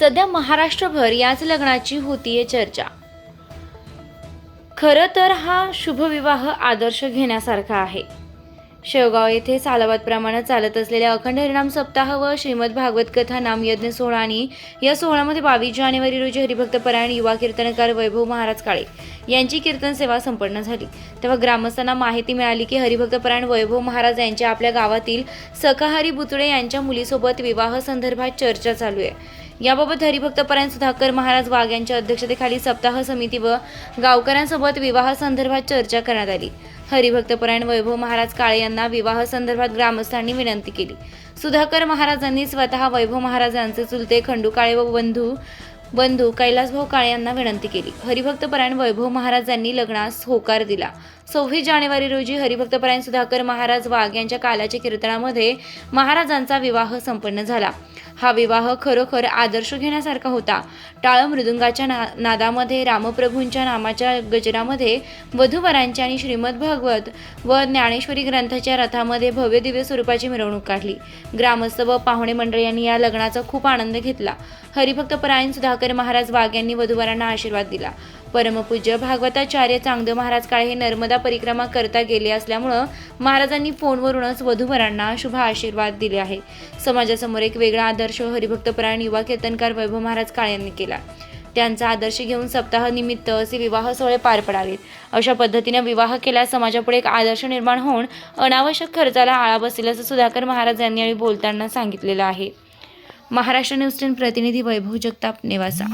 सध्या महाराष्ट्रभर याच लग्नाची होतीये चर्चा. खरं तर हा शुभविवाह आदर्श घेण्यासारखा आहे. शेवगाव येथे सालाबादप्रमाणे चालत असलेल्या अखंड हरिणाम सप्ताह व श्रीमद भागवत कथा नाम यज्ञ सोहळा आणि या सोहळ्यामध्ये बावीस जानेवारी रोजी हरिभक्त परायण युवा कीर्तनकार वैभव महाराज काळे यांची कीर्तन सेवा संपन्न झाली. तेव्हा ग्रामस्थांना माहिती मिळाली की हरिभक्त परायण वैभव महाराज यांच्या आपल्या गावातील सखाहरी बुतुळे यांच्या मुलीसोबत विवाह संदर्भात चर्चा चालू आहे. याबाबत हरिभक्तपरायण सुधाकर महाराज वाघ यांच्या अध्यक्षतेखाली सप्ताह समिती व गावकऱ्यांसोबत विवाहासंदर्भात चर्चा करण्यात आली. हरिभक्तपरायण वैभव महाराज काळे यांना विवाह संदर्भात ग्रामस्थांनी विनंती केली. सुधाकर महाराजांनी स्वतः वैभव महाराजांचे चुलते खंडू काळे व बंधू बंधू कैलासभाऊ काळे यांना विनंती केली. हरिभक्तपरायण वैभव महाराजांनी लग्नास होकार दिला. सव्वीस जानेवारी रोजी हरिभक्तपरायण सुधाकर महाराज वाघ यांच्या कालाच्या कीर्तनामध्ये महाराजांचा विवाह संपन्न झाला. हा विवाह खरोखर आदर्श घेण्यासारखा होता. टाळ मृदुंगाच्या ना नादामध्ये रामप्रभूंच्या नामाच्या गजरामध्ये वधूवरांच्या आणि श्रीमद भागवत व ज्ञानेश्वरी ग्रंथाच्या रथामध्ये भव्य दिव्य स्वरूपाची मिरवणूक काढली. ग्रामस्थ व पाहुणे मंडळी यांनी या लग्नाचा खूप आनंद घेतला. हरिभक्त परायण सुधाकर महाराज वाघ यांनी वधूवरांना आशीर्वाद दिला. परमपूज्य भागवताचार्य चांगदेव महाराज काळे हे नर्मदा परिक्रमा करता गेले असल्यामुळं महाराजांनी फोनवरूनच वधूवरांना शुभ आशीर्वाद दिले आहे. समाजासमोर एक वेगळा आदर्श हरिभक्तपरायण युवा कीर्तनकार वैभव महाराज काळे यांनी केला. त्यांचा आदर्श घेऊन सप्ताह निमित्त असे विवाह सोहळे पार पडावेत. अशा पद्धतीने विवाह केल्यास समाजापुढे एक आदर्श निर्माण होऊन अनावश्यक खर्चाला आळा बसेल असं सुधाकर महाराज यांनी यावेळी बोलताना सांगितलेलं आहे. महाराष्ट्र न्यूज टेन प्रतिनिधी वैभव जगताप नेवासा.